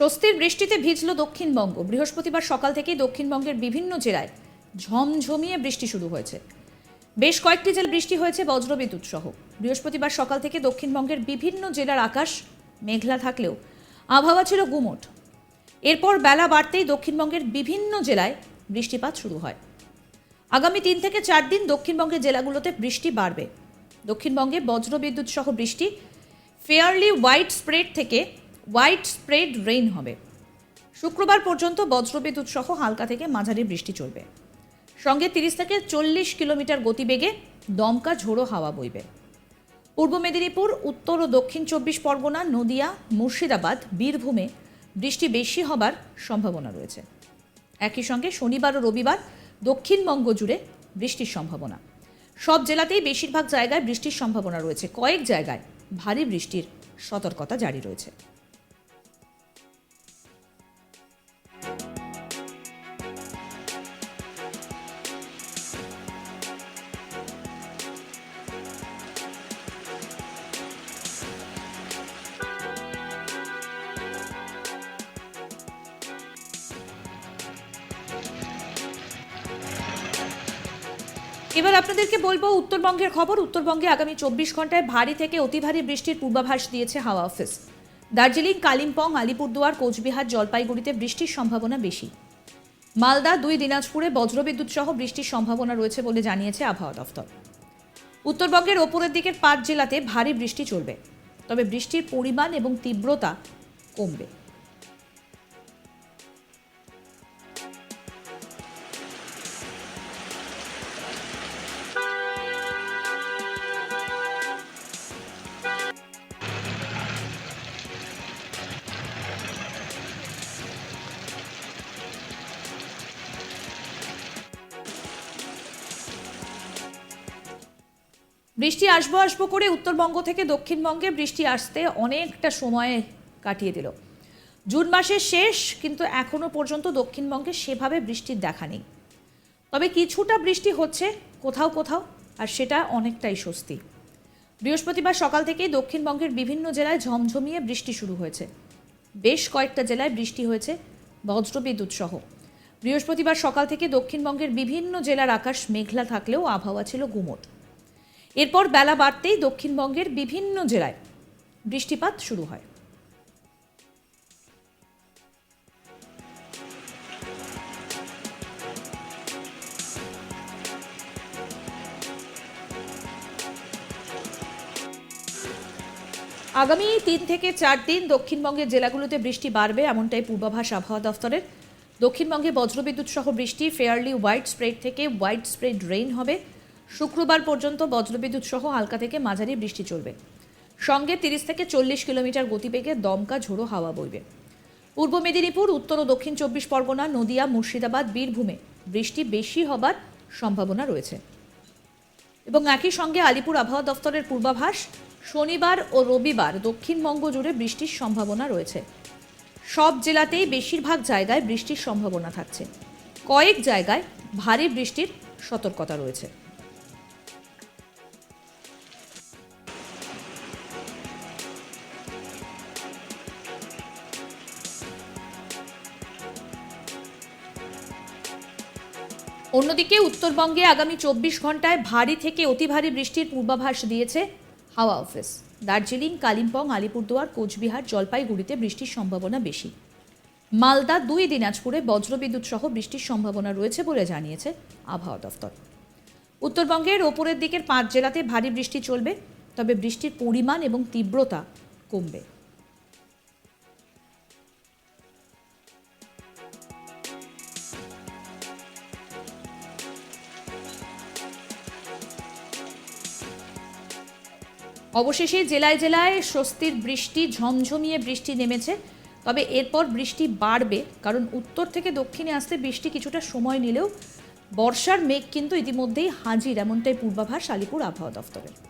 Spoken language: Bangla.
স্বস্তির বৃষ্টিতে ভিজল দক্ষিণবঙ্গ। বৃহস্পতিবার সকাল থেকেই দক্ষিণবঙ্গের বিভিন্ন জেলায় ঝমঝমিয়ে বৃষ্টি শুরু হয়েছে। বেশ কয়েকটি জেলায় বৃষ্টি হয়েছে বজ্রবিদ্যুৎ সহ। বৃহস্পতিবার সকাল থেকে দক্ষিণবঙ্গের বিভিন্ন জেলার আকাশ মেঘলা থাকলেও আবহাওয়া ছিল গুমোট। এরপর বেলা বাড়তেই দক্ষিণবঙ্গের বিভিন্ন জেলায় বৃষ্টিপাত শুরু হয়। আগামী তিন থেকে চার দিন দক্ষিণবঙ্গের জেলাগুলোতে বৃষ্টি বাড়বে। দক্ষিণবঙ্গে বজ্রবিদ্যুৎ সহ বৃষ্টি ফেয়ারলি হোয়াইট স্প্রেড থেকে হোয়াইট স্প্রেড রেইন হবে। শুক্রবার পর্যন্ত বজ্রবিদ্যুৎ সহ হালকা থেকে মাঝারি বৃষ্টি চলবে। সঙ্গে তিরিশ থেকে চল্লিশ কিলোমিটার গতিবেগে দমকা ঝোড়ো হাওয়া বইবে। পূর্ব মেদিনীপুর, উত্তর ও দক্ষিণ চব্বিশ পরগনা, নদিয়া, মুর্শিদাবাদ, বীরভূমে বৃষ্টি বেশি হবার সম্ভাবনা রয়েছে। একই সঙ্গে শনিবার ও রবিবার দক্ষিণবঙ্গ জুড়ে বৃষ্টির সম্ভাবনা। সব জেলাতেই বেশিরভাগ জায়গায় বৃষ্টির সম্ভাবনা রয়েছে। কয়েক জায়গায় ভারী বৃষ্টির সতর্কতা জারি রয়েছে। এবার আপনাদেরকে বলব উত্তরবঙ্গের খবর। উত্তরবঙ্গে আগামী চব্বিশ ঘন্টায় ভারী থেকে অতি ভারী বৃষ্টির পূর্বাভাস দিয়েছে হাওয়া অফিস। দার্জিলিং, কালিম্পং, আলিপুরদুয়ার, কোচবিহার, জলপাইগুড়িতে বৃষ্টির সম্ভাবনা বেশি। মালদা, দুই দিনাজপুরে বজ্রবিদ্যুৎ সহ বৃষ্টির সম্ভাবনা রয়েছে বলে জানিয়েছে আবহাওয়া দফতর উত্তরবঙ্গের ওপরের দিকের পাঁচ জেলাতে ভারী বৃষ্টি চলবে। তবে বৃষ্টির পরিমাণ এবং তীব্রতা কমবে। বৃষ্টি আসব আসব করে উত্তরবঙ্গ থেকে দক্ষিণবঙ্গে বৃষ্টি আসতে অনেকটা সময় কাটিয়ে দিল। জুন মাসের শেষ, কিন্তু এখনও পর্যন্ত দক্ষিণবঙ্গে সেভাবে বৃষ্টির দেখা নেই। তবে কিছুটা বৃষ্টি হচ্ছে, কোথাও কোথাও, আর সেটা অনেকটাই স্বস্তি। বৃহস্পতিবার সকাল থেকেই দক্ষিণবঙ্গের বিভিন্ন জেলায় ঝমঝমিয়ে বৃষ্টি শুরু হয়েছে। বেশ কয়েকটা জেলায় বৃষ্টি হয়েছে, বজ্রবিদ্যুৎ সহ। বৃহস্পতিবার সকাল থেকে দক্ষিণবঙ্গের বিভিন্ন জেলার আকাশ মেঘলা থাকলেও আবহাওয়া ছিল গুমোট। এরপর বেলা বাড়তেই দক্ষিণবঙ্গের বিভিন্ন জেলায় বৃষ্টিপাত শুরু হয়। আগামী তিন থেকে চার দিন দক্ষিণবঙ্গের জেলাগুলোতে বৃষ্টি বাড়বে, এমনটাই পূর্বাভাস আবহাওয়া দফতরের। দক্ষিণবঙ্গে বজ্রবিদ্যুৎ সহ বৃষ্টি ফেয়ারলি হোয়াইট স্প্রেড থেকে হোয়াইট স্প্রেড রেইন হবে। শুক্রবার পর্যন্ত বজ্রবিদ্যুৎ সহ হালকা থেকে মাঝারি বৃষ্টি চলবে। সঙ্গে তিরিশ থেকে চল্লিশ কিলোমিটার গতিবেগে দমকা ঝোড়ো হাওয়া বইবে। পূর্ব মেদিনীপুর, উত্তর ও দক্ষিণ চব্বিশ পরগনা, নদিয়া, মুর্শিদাবাদ, বীরভূমে বৃষ্টি বেশি হবার সম্ভাবনা রয়েছে। এবং একই সঙ্গে আলিপুর আবহাওয়া দফতরের পূর্বাভাস, শনিবার ও রবিবার দক্ষিণবঙ্গ জুড়ে বৃষ্টির সম্ভাবনা রয়েছে। সব জেলাতেই বেশিরভাগ জায়গায় বৃষ্টির সম্ভাবনা থাকছে। কয়েক জায়গায় ভারী বৃষ্টির সতর্কতা রয়েছে। অন্যদিকে উত্তরবঙ্গে আগামী চব্বিশ ঘন্টায় ভারী থেকে অতি ভারী বৃষ্টির পূর্বাভাস দিয়েছে হাওয়া অফিস। দার্জিলিং, কালিম্পং, আলিপুরদুয়ার, কোচবিহার, জলপাইগুড়িতে বৃষ্টির সম্ভাবনা বেশি। মালদা, দুই দিনাজপুরে বজ্রবিদ্যুৎ সহ বৃষ্টির সম্ভাবনা রয়েছে বলে জানিয়েছে আবহাওয়া দফতর। উত্তরবঙ্গের ওপরের দিকের পাঁচ জেলাতে ভারী বৃষ্টি চলবে, তবে বৃষ্টির পরিমাণ এবং তীব্রতা কমবে। অবশেষে জেলায় জেলায় স্বস্তির বৃষ্টি, ঝমঝমিয়ে বৃষ্টি নেমেছে। তবে এরপর বৃষ্টি বাড়বে, কারণ উত্তর থেকে দক্ষিণে আসতে বৃষ্টি কিছুটা সময় নিলেও বর্ষার মেঘ কিন্তু ইতিমধ্যেই হাজির, এমনটাই পূর্বাভাস আলিপুর আবহাওয়া দফতরের